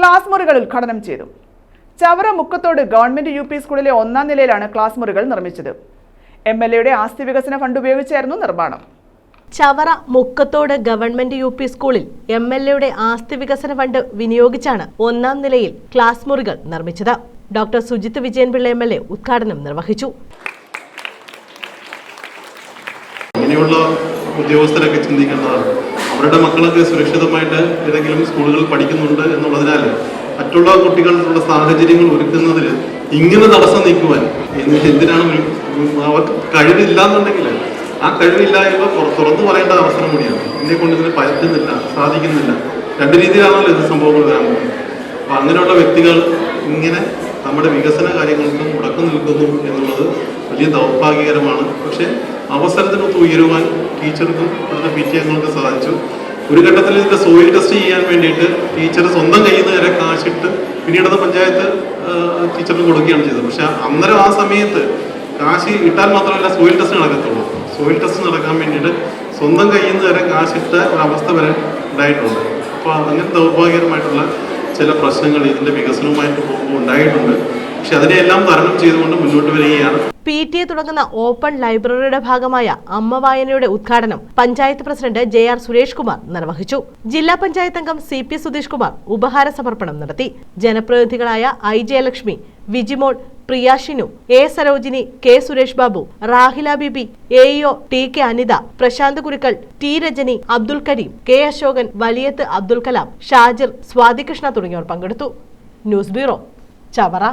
Class മുറികൾ ഉദ്ഘാടനം ചെയ്തു. Chavara Mukkathodu government U P സ്കൂളിലെ ഒന്നാം നിലയിലാണ് ക്ലാസ് മുറികൾ നിർമ്മിച്ചത്. എം എൽ എയുടെ ആസ്തി വികസന ഫണ്ട് ഉപയോഗിച്ചായിരുന്നു നിർമ്മാണം. Chavara Mukkathodu government U P സ്കൂളിൽ എം എൽ എയുടെ ആസ്തി വികസന ഫണ്ട് വിനിയോഗിച്ചാണ് ഒന്നാം നിലയിൽ ക്ലാസ് മുറികൾ നിർമ്മിച്ചത്. Doctor Sujith Vijayanpillai M L A ഉദ്ഘാടനം നിർവഹിച്ചു. ഇങ്ങനെയുള്ള ഉദ്യോഗസ്ഥരൊക്കെ ചിന്തിക്കേണ്ടതാണ്. അവരുടെ മക്കളൊക്കെ സുരക്ഷിതമായിട്ട് ഏതെങ്കിലും സ്കൂളുകളിൽ പഠിക്കുന്നുണ്ട് എന്നുള്ളതിനാൽ മറ്റുള്ള കുട്ടികൾക്കുള്ള സാഹചര്യങ്ങൾ ഒരുക്കുന്നതിൽ ഇങ്ങനെ തടസ്സം നീക്കുവാൻ എന്ത് എന്തിനാണ് അവർക്ക് കഴിവില്ല എന്നുണ്ടെങ്കിൽ ആ കഴിവില്ലായ്മ തുറന്നു പറയേണ്ട അവസരം കൂടിയാണ്. എന്നെ കൊണ്ട് ഇതിന് പറ്റുന്നില്ല സാധിക്കുന്നില്ല. രണ്ട് രീതിയിലാണല്ലോ ഇത് സംഭവങ്ങൾ വരാൻ പോകുന്നത്. അപ്പൊ അങ്ങനെയുള്ള വ്യക്തികൾ ഇങ്ങനെ നമ്മുടെ വികസന കാര്യങ്ങൾക്ക് മുടക്കം നിൽക്കുന്നു എന്നുള്ളത് വലിയ ദൗർഭാഗ്യകരമാണ്. പക്ഷേ അവസരത്തിനൊത്ത് ഉയരുവാൻ ടീച്ചർക്കും ഇവിടുത്തെ പി ടി അംഗങ്ങൾക്ക് സാധിച്ചു ഒരു ഘട്ടത്തിൽ ഇതിന്റെ സോയിൽ ടെസ്റ്റ് ചെയ്യാൻ വേണ്ടിയിട്ട് ടീച്ചർ സ്വന്തം കയ്യിൽ നിന്ന് വരെ കാശിട്ട് പിന്നീട് അത് പഞ്ചായത്ത് ടീച്ചറിന് കൊടുക്കുകയാണ് ചെയ്തത്. പക്ഷെ അന്നേരം ആ സമയത്ത് കാശ് ഇട്ടാൽ മാത്രമല്ല സോയിൽ ടെസ്റ്റ് നടക്കത്തുള്ളൂ. സോയിൽ ടെസ്റ്റ് നടക്കാൻ വേണ്ടിയിട്ട് സ്വന്തം കയ്യിൽ നിന്ന് വരെ കാശിട്ട ഒരവസ്ഥ വരെ ഉണ്ടായിട്ടുണ്ട്. അപ്പോൾ അങ്ങനെ ദൗർഭാഗ്യകരമായിട്ടുള്ള ചില പ്രശ്നങ്ങൾ ഇതിന്റെ വികസനവുമായിട്ട് പോകുമ്പോൾ ഉണ്ടായിട്ടുണ്ട്. പക്ഷെ അതിനെയെല്ലാം തരണം ചെയ്തുകൊണ്ട് മുന്നോട്ട് വരികയാണ് പി ടി എ തുടങ്ങുന്ന ഓപ്പൺ ലൈബ്രറിയുടെ ഭാഗമായ അമ്മ വായനയുടെ ഉദ്ഘാടനം panchayat president J R Suresh Kumar നിർവഹിച്ചു. ജില്ലാ പഞ്ചായത്ത് അംഗം സി പി സുധീഷ് കുമാർ ഉപഹാര സമർപ്പണം നടത്തി. ജനപ്രതിനിധികളായ I Jayalakshmi Vijimol Priya Shinu A Sarojini K Suresh Babu Rahila Bibi A EO T K Anitha Prashanth Kurukkal T Rajani Abdul Kareem K Ashokan Valiyath Abdul Kalam Shajir Swathikrishna തുടങ്ങിയവർ പങ്കെടുത്തു. News bureau Chavara.